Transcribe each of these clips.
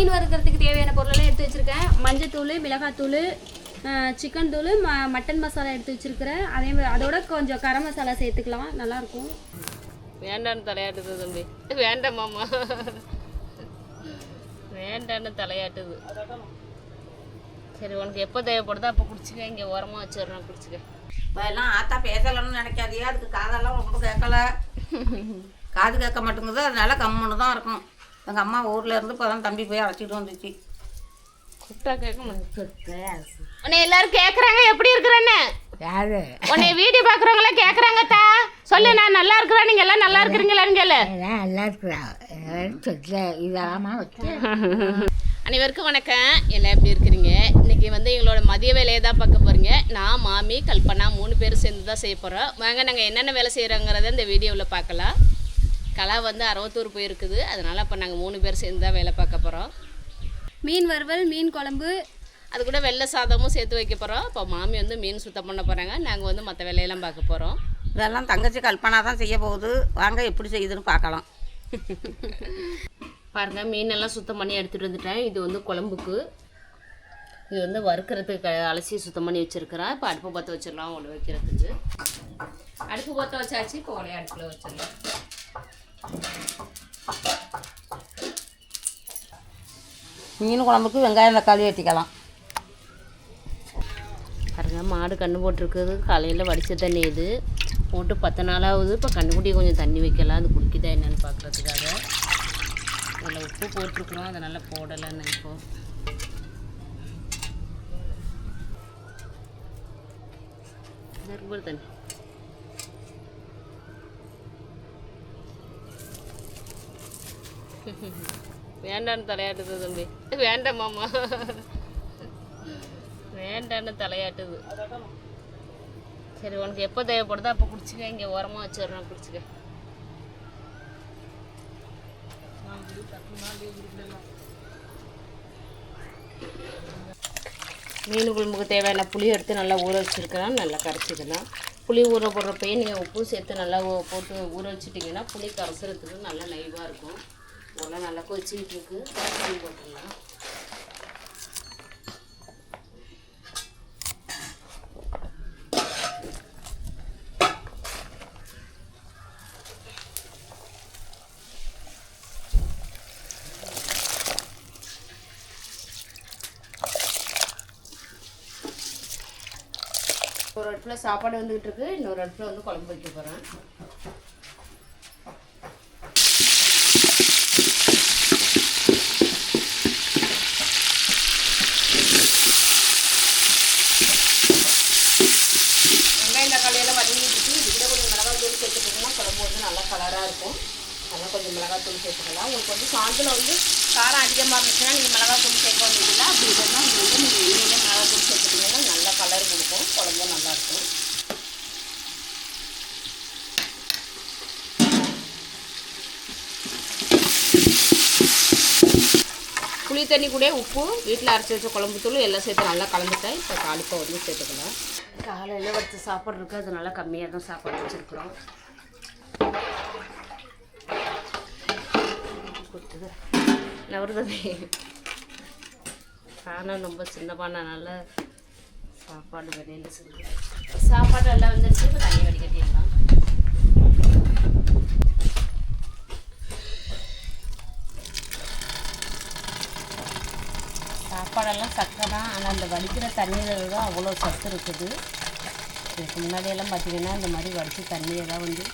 மீன் வறுக்கிறதுக்கு தேவையான பொருளெல்லாம் எடுத்து வச்சுருக்கேன். மஞ்சத்தூள் மிளகாத்தூள் சிக்கன் தூள் ம மட்டன் மசாலா எடுத்து வச்சுருக்கிறேன். அதே மாதிரி அதோட கொஞ்சம் கரம் மசாலா சேர்த்துக்கலாம். நல்லாயிருக்கும். வேண்டான்னு தலையாட்டுது தம்பி. வேண்டாமாம்மா வேண்டான்னு தலையாட்டுது. சரி உனக்கு எப்போ தேவைப்படுதோ அப்போ குடிச்சுக்க. இங்கே ஓரமாக வச்சிடுறேன். குடிச்சுக்க. இப்போ எல்லாம் ஆத்தா பேசலன்னு நினைக்காதியா அதுக்கு காதெல்லாம் ரொம்ப கேட்கல. காது கேட்க மாட்டேங்குது. அதனால கம்முன்னு தான் இருக்கும் எங்கள் அம்மா ஊரில் இருந்து இப்போ தான் தம்பி போய் அழைச்சிட்டு வந்துச்சு. கூப்பிட்டா கேட்க உன்னை எல்லாரும் கேட்குறாங்க எப்படி இருக்கிறேன்னு? யாரு? உன்னை வீடியோ பார்க்குறவங்களாம் கேட்குறாங்கத்தா சொல்லு நான் நல்லா இருக்கிறேன் நீங்கள் எல்லாம் நல்லா இருக்கிறீங்களான்னு கேளு. நல்லா இருக்கிறா? சொல்ல இதாமா வச்சு. அனைவருக்கும் வணக்கம். எல்லாம் எப்படி இருக்கிறீங்க? இன்னைக்கு வந்து எங்களோட மதிய வேலையை தான் பார்க்க போகிறீங்க நான் மாமி கல்பனா மூணு பேரும் சேர்ந்து தான் செய்ய போகிறோம் வாங்க நாங்கள் என்னென்ன வேலை செய்கிறோங்கிறத இந்த வீடியோவில் பார்க்கலாம். கலா வந்து அறுபத்தூர் போயிருக்குது. அதனால் இப்போ நாங்கள் மூணு பேர் சேர்ந்து தான் வேலை பார்க்க போகிறோம் மீன் வறுவல் மீன் குழம்பு. அது கூட வெள்ளை சாதமும் சேர்த்து வைக்க போகிறோம் இப்போ மாமி வந்து மீன் சுத்தம் பண்ண போகிறாங்க நாங்கள் வந்து மற்ற வேலையெல்லாம் பார்க்க போகிறோம் இதெல்லாம் தங்கச்சி கல்பனா தான் செய்ய போகுது. வாங்க எப்படி செய்யுதுன்னு பார்க்கலாம். பாருங்கள் மீனெல்லாம் சுத்தம் பண்ணி எடுத்துகிட்டு வந்துட்டேன். இது வந்து குழம்புக்கு. இது வந்து வறுக்கிறதுக்கு அலசி சுத்தம் பண்ணி வச்சுருக்கிறேன் இப்போ அடுப்பு பற்ற வச்சிடலாம் உள்ள வைக்கிறதுக்கு. அடுப்பு பற்ற வச்சாச்சு இப்போ உடைய அடுப்பில் வச்சிடலாம். மீன் குழம்புக்கு வெங்காயம் தக்காளி வெட்டிக்கலாம். பாருங்க மாடு கண்ணு போட்டிருக்குது. காலையில் வடித்த தண்ணி இது. போட்டு பத்து நாளாவது இப்போ கண்ணுக்குட்டி கொஞ்சம் தண்ணி வைக்கலாம். அது குடிக்குதா என்னன்னு பார்க்குறதுக்காக அதில் உப்பு போட்டிருக்கிறோம் நல்லா போடலைன்னு இப்போ. தண்ணி. வேண்டான்னு தலையாட்டுது தம்பி. வேண்டாமாம்மா வேண்டான்னு தலையாட்டுது. சரி உனக்கு எப்போ தேவைப்படுதோ அப்போ குடிச்சுக்க. இங்கே ஓரமாக வச்சிடுறேன் குடிச்சுக்க. மீன் குழம்புக்கு தேவையான புளி எடுத்து நல்லா ஊற வச்சுருக்கலாம். நல்லா கரைச்சிக்கலாம். புளி ஊற போடுறப்பயே நீங்கள் உப்பு சேர்த்து நல்லா போட்டு ஊற வச்சுட்டிங்கன்னா புளி கரைசறதுக்கு நல்லா நைவாக இருக்கும். இதெல்லாம் நல்லா கொதிச்சுக்கிட்டு இருக்கு. புளி போட்டுடலாம். ஒரு இடத்துல சாப்பாடு வந்துகிட்டு இருக்கு. இன்னொரு இடத்துல வந்து குழம்பு வைக்க போகிறேன் வெங்காயம் தக்காளி எல்லாம் வதங்கிட்டு இருக்கு இது கூட கொஞ்சம் மிளகாய் தூள் சேர்த்துக்கிட்டோம்னா குழம்பு வந்து நல்லா கலராக இருக்கும். அதனால் கொஞ்சம் மிளகாய் தூள் சேர்த்துக்கலாம். உங்களுக்கு வந்து சாயந்தரம் வந்து காரம் அதிகமாக இருந்துச்சுன்னா நீங்கள் மிளகாய் தூள் சேர்க்க வேண்டியதில்லை. அப்படி இல்லைன்னா நீங்கள் வந்து நீங்கள் எண்ணெயிலே மிளகாய் தூள் சேர்த்துட்டிங்கன்னா நல்லா கலர் கொடுக்கும். குழம்பும் நல்லாயிருக்கும் புளி தண்ணி கூட உப்பு வீட்டில் அரைச்சி வச்ச குழம்பு தூள் எல்லாம் சேர்த்து நல்லா கலந்துட்டேன் இப்போ தாளிப்பை வந்து சேர்த்துக்கலாம். காலையில் வச்சு சாப்பாடு இருக்குது நல்லா கம்மியாக தான் சாப்பாடு வச்சுருக்குறோம். கொடுத்தது. நவருதமே பானை ரொம்ப சின்ன பானைனால சாப்பாடு வெளியில் செஞ்சு சாப்பாடு எல்லாம் வந்துருச்சு. இப்போ தண்ணி வடிகட்டிடலாம் சாப்பாடெல்லாம் சக்கை தான். ஆனால் அந்த வடிக்கிற தண்ணியில் தான் அவ்வளோ சத்து இருக்குது. இதுக்கு முன்னாடியெல்லாம் பார்த்தீங்கன்னா இந்த மாதிரி வலிக்கு தண்ணியை தான் வந்து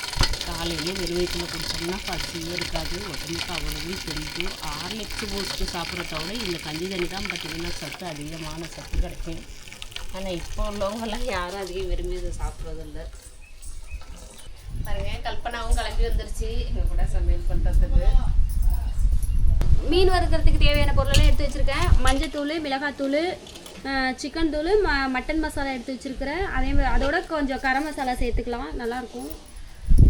காலையிலே வெறும் வயிற்றில் குடித்தோம்னா பசியும் இருக்காது உடம்புக்கு அவ்வளவும் தெளிவு ஆர்லிக்ஸ் பூஸ்ட்டு சாப்பிட்றத விட இந்த கஞ்சி தண்ணி தான் பார்த்தீங்கன்னா சத்து அதிகமான சத்து கிடைக்கும். ஆனால் இப்போ உள்ளவங்கெல்லாம் யாரும் அதிகம் விரும்பி இதை சாப்பிட்றதில்ல. பாருங்க கல்பனாவும் கிளம்பி வந்துருச்சு. எங்கள் கூட சமையல் பண்ணுறதுக்கு மீன் வறுக்கிறதுக்கு தேவையான பொருளெல்லாம் எடுத்து வச்சுருக்கேன். மஞ்சத்தூள் மிளகாத்தூள் சிக்கன் தூள் ம மட்டன் மசாலா எடுத்து வச்சுருக்கிறேன். அதே மாதிரி அதோட கொஞ்சம் கரம் மசாலா சேர்த்துக்கலாம். நல்லாயிருக்கும்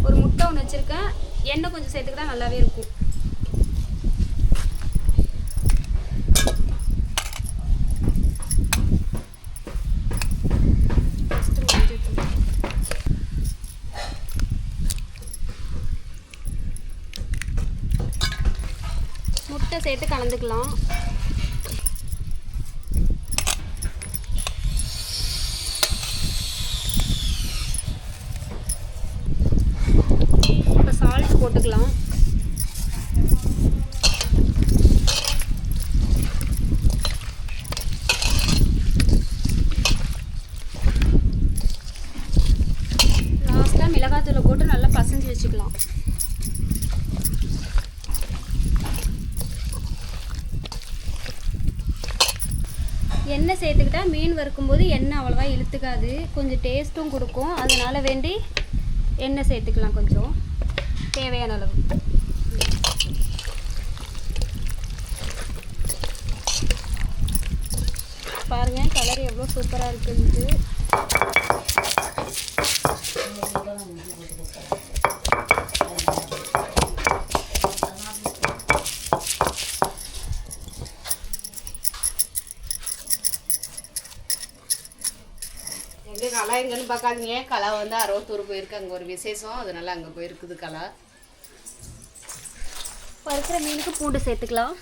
ஒரு முட்டை ஒன்று வச்சுருக்கேன். எண்ணெய் கொஞ்சம் சேர்த்துக்கிட்டா நல்லாவே இருக்கும். முட்டை சேர்த்து கலந்துக்கலாம் இப்போ சால்ட் போட்டுக்கலாம். லாஸ்ட்டாக மிளகாத்தூளை போட்டு நல்லா பசஞ்சு வச்சுக்கலாம். எண்ணெய் சேர்த்துக்கிட்டா மீன் வறுக்கும்போது எண்ணெய் அவ்வளோவா இழுத்துக்காது. கொஞ்சம் டேஸ்ட்டும் கொடுக்கும். அதனால் வேண்டி எண்ணெய் சேர்த்துக்கலாம் கொஞ்சம். தேவையான அளவு. பாருங்க கலர் எவ்வளோ சூப்பராக இருக்குது எங்கே கலா எங்கன்னு பார்க்காதீங்க. கலா வந்து அறுபத்தூர் போயிருக்கு. அங்கே ஒரு விசேஷம். அதனால அங்கே போயிருக்குது கலா. வறுக்கிற மீனுக்கு பூண்டு சேர்த்துக்கலாம்.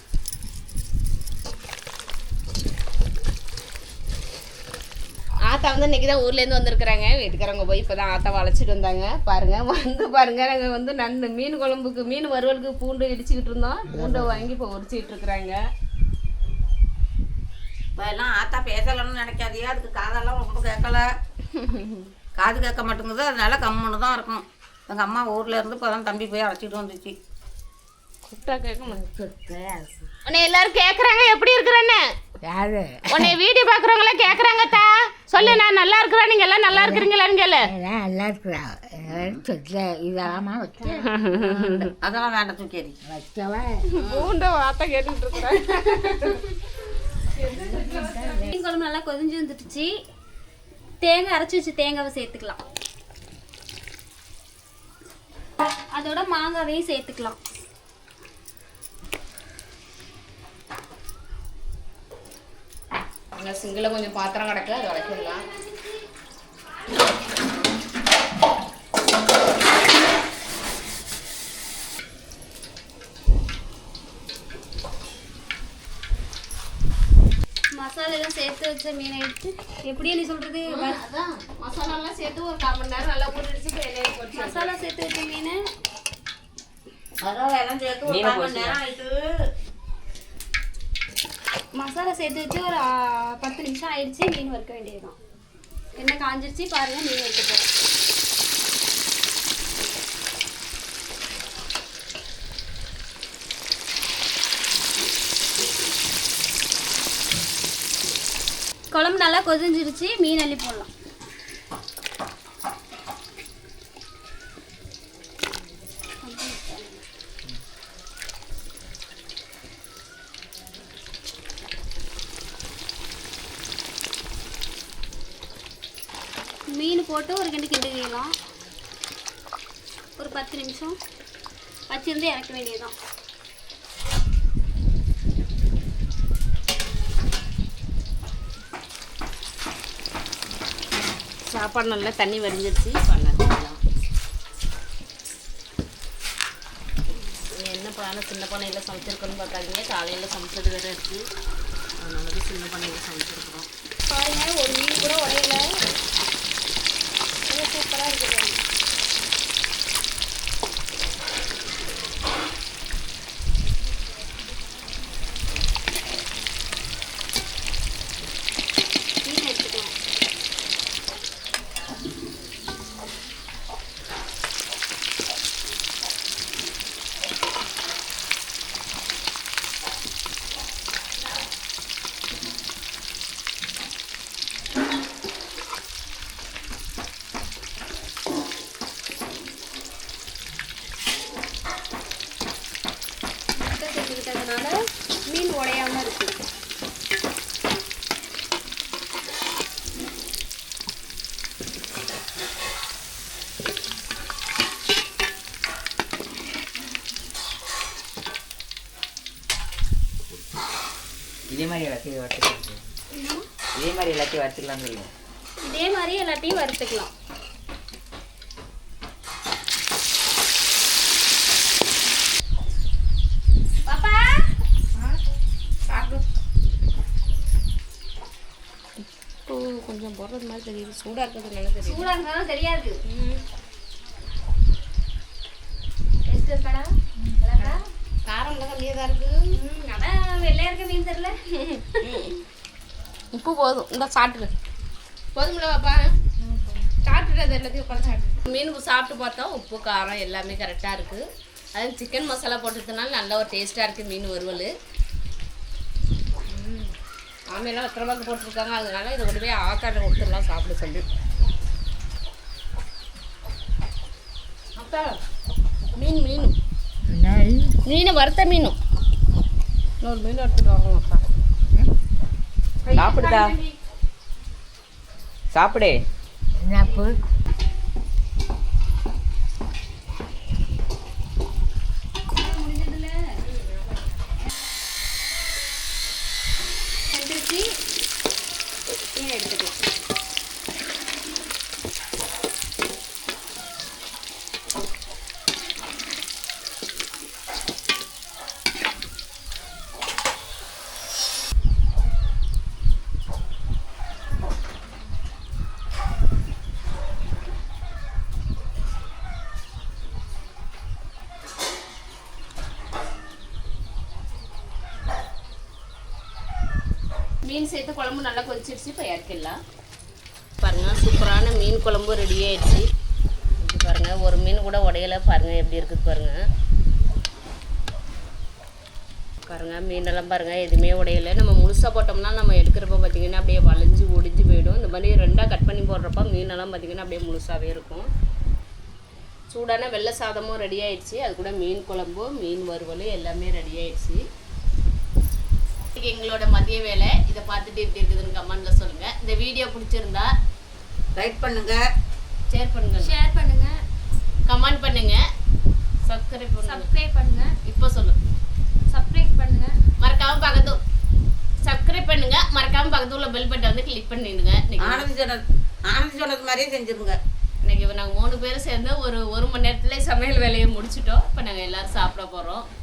ஆத்தா வந்து இன்னைக்கு தான் ஊர்லேருந்து வந்திருக்கிறாங்க. வீட்டுக்காரங்க போய் இப்போ தான் ஆத்தாவை அழைச்சிட்டு வந்தாங்க. பாருங்க வந்து பாருங்க. நாங்கள் வந்து நண்டு மீன் குழம்புக்கு மீன் வறுவலுக்கு பூண்டு இடிச்சுக்கிட்டு இருந்தோம். பூண்டை வாங்கி இப்போ உரிச்சிக்கிட்டு இருக்கிறாங்க. இப்போ எல்லாம் ஆத்தா பேசலன்னு நினைக்காதியா அதுக்கு காதெல்லாம் ரொம்ப கேட்கல. காது கேட்க மாட்டேங்குது. அதனால கம்முன்னு தான் இருக்கும் எங்கள் அம்மா ஊரில் இருந்து இப்போ தான் தம்பி போய் அழைச்சிட்டு வந்துச்சு. கூப்பிட்டா கேட்க மாட்டேன் உன்னை எல்லாரும் கேட்குறாங்க எப்படி இருக்கிறேன்னு? யாரு? உன்னை வீடியோ பார்க்குறவங்களாம் கேட்குறாங்கத்தா சொல்லு நான் நல்லா இருக்கிறேன். நீங்கள் எல்லாம் நல்லா இருக்கிறீங்களான்னு கேளு எல்லாம்? நல்லா எல்லாரும் சொல்ல இதெல்லாமா வச்சு? அதெல்லாம் வேண்டாம் வச்சவ? இருக்கிறேன் குழம்பு நல்லா கொதிஞ்சு வந்துடுச்சு. தேங்காய் அரைச்சி வச்சு தேங்காவை சேர்த்துக்கலாம். அதோட மாங்காவையும் சேர்த்துக்கலாம். அங்கே சிங்கில் கொஞ்சம் பாத்திரம் கிடக்கு அதை வளர்க்கிடலாம் மசாலா எல்லாம் சேர்த்து வச்ச மீனை எடுத்து எப்படியே நீ சொல்றது? அதான். மசாலாலாம் சேர்த்து ஒரு கால் மணி நேரம் நல்லா ஊறிடுச்சு இப்போ எண்ணெயை போட்டு மசாலா சேர்த்து வச்ச மீன்? அதெல்லாம் எல்லாம் சேர்த்து ஒரு கால் மணி நேரம் ஆயிட்டு. மசாலா சேர்த்து வச்சு ஒரு பத்து நிமிஷம் ஆயிடுச்சு. மீன் வறுக்க வேண்டியதுதான். எண்ணெய் காஞ்சிருச்சு. பாருங்க மீன் வறுக்க போகிறோம் குழம்பு நல்லா கொதிஞ்சிருச்சு. மீன் அள்ளி போடலாம் மீன் போட்டு ஒரு கிண்டு கிண்டு வைக்கலாம் ஒரு பத்து நிமிஷம் வச்சிருந்து இறக்க வேண்டியதுதான். சாப்பாடு நல்லா தண்ணி வடிஞ்சிருச்சு. பண்ணலாம் என்ன பானை? சின்ன பானையில் சமைச்சிருக்கோன்னு பார்க்காதீங்க. காலையில் சமைச்சது வேறு இருக்குது அதனால தான் சின்ன பானையில் சமைச்சிருக்கிறோம். பாருங்க ஒரு மீன் கூட உடையல. சூப்பராக இருக்குது. இதே மாதிரி எல்லாத்தையும் வறுத்துக்கலாம் இதே மாதிரி எல்லாத்தையும் வறுத்துக்கலாம் சொல்லுங்க. இதே மாதிரி எல்லாத்தையும் வறுத்துக்கலாம். கொஞ்சம் போடுறது மாதிரி தெரியுது. சூடாக இருக்கிறது நல்லா தெரியும் சூடாக இருந்தாலும் தெரியாது. ம். கம்மியாக தான் இருக்குது. ம், அதான் வெள்ளையா இருக்க மீன் தெரியல. உப்பு போதும். இந்த சாப்பிட்டுரு போதும்ல பாப்பா சாப்பிட்டுட்டு அது எல்லாத்தையும் உட்காந்து சாப்பிட்டு மீன் சாப்பிட்டு பார்த்தா உப்பு காரம் எல்லாமே கரெக்டாக இருக்குது அது சிக்கன் மசாலா போட்டதுனால நல்ல ஒரு டேஸ்ட்டாக இருக்குது மீன் வறுவல். ஆமையெல்லாம் எத்தனை ரூபாய்க்கு போட்டிருக்காங்க. அதனால இதை கொண்டு போய் ஆக்காட்ட கொடுத்துடலாம் சாப்பிட சொல்லி. அக்கா மீன் மீன். மீன் வறுத்த மீனும் இன்னொரு மீன் எடுத்துட்டு வாங்க அக்கா சாப்பிடுதா சாப்பிடு என்னப்பு மீன் சேர்த்து குழம்பு நல்லா கொதிச்சிருச்சு இப்போ இறக்கிடலாம். பாருங்க சூப்பரான மீன் குழம்பு ரெடி ஆயிடுச்சு. இப்படி பாருங்க ஒரு மீன் கூட உடையல பாருங்க எப்படி இருக்குது பாருங்க. பாருங்க மீனெல்லாம் பாருங்க எதுவுமே உடையல. நம்ம முழுசாக போட்டோம்னா நம்ம எடுக்கிறப்ப பார்த்தீங்கன்னா அப்படியே வளைஞ்சு ஒடிஞ்சு போயிடும். இந்த மாதிரி ரெண்டாக கட் பண்ணி போடுறப்ப மீனெல்லாம் பார்த்தீங்கன்னா அப்படியே முழுசாகவே இருக்கும். சூடான வெள்ளை சாதமும் ரெடி ஆயிடுச்சு. அது கூட மீன் குழம்பு மீன் வறுவல் எல்லாமே ரெடி ஆயிடுச்சு. இன்னைக்கு எங்களோட மதிய வேலை. இதை பார்த்துட்டு எப்படி இருக்குதுன்னு கமெண்ட்ல சொல்லுங்க. இந்த வீடியோ பிடிச்சிருந்தா லைக் பண்ணுங்க. ஷேர் பண்ணுங்க. ஷேர் பண்ணுங்க. கமெண்ட் பண்ணுங்க. சப்ஸ்கிரைப் பண்ணுங்க. சப்ஸ்கிரைப் பண்ணுங்க. இப்போ சொல்லு. சப்ஸ்கிரைப் பண்ணுங்க. மறக்காம பக்கத்து சப்ஸ்கிரைப் பண்ணுங்க. மறக்காம பக்கத்துல உள்ள பெல் பட்டனை வந்து கிளிக் பண்ணிடுங்க. ஆனந்த் சொன்னது ஆனந்த் சொன்னது மாதிரியே செஞ்சுருங்க. இன்னைக்கு நாங்கள் மூணு பேரும் சேர்ந்து ஒரு ஒரு மணி நேரத்துல சமையல் வேலையை முடிச்சிட்டோம். இப்போ நாங்கள் எல்லாரும் சாப்பிட போகிறோம்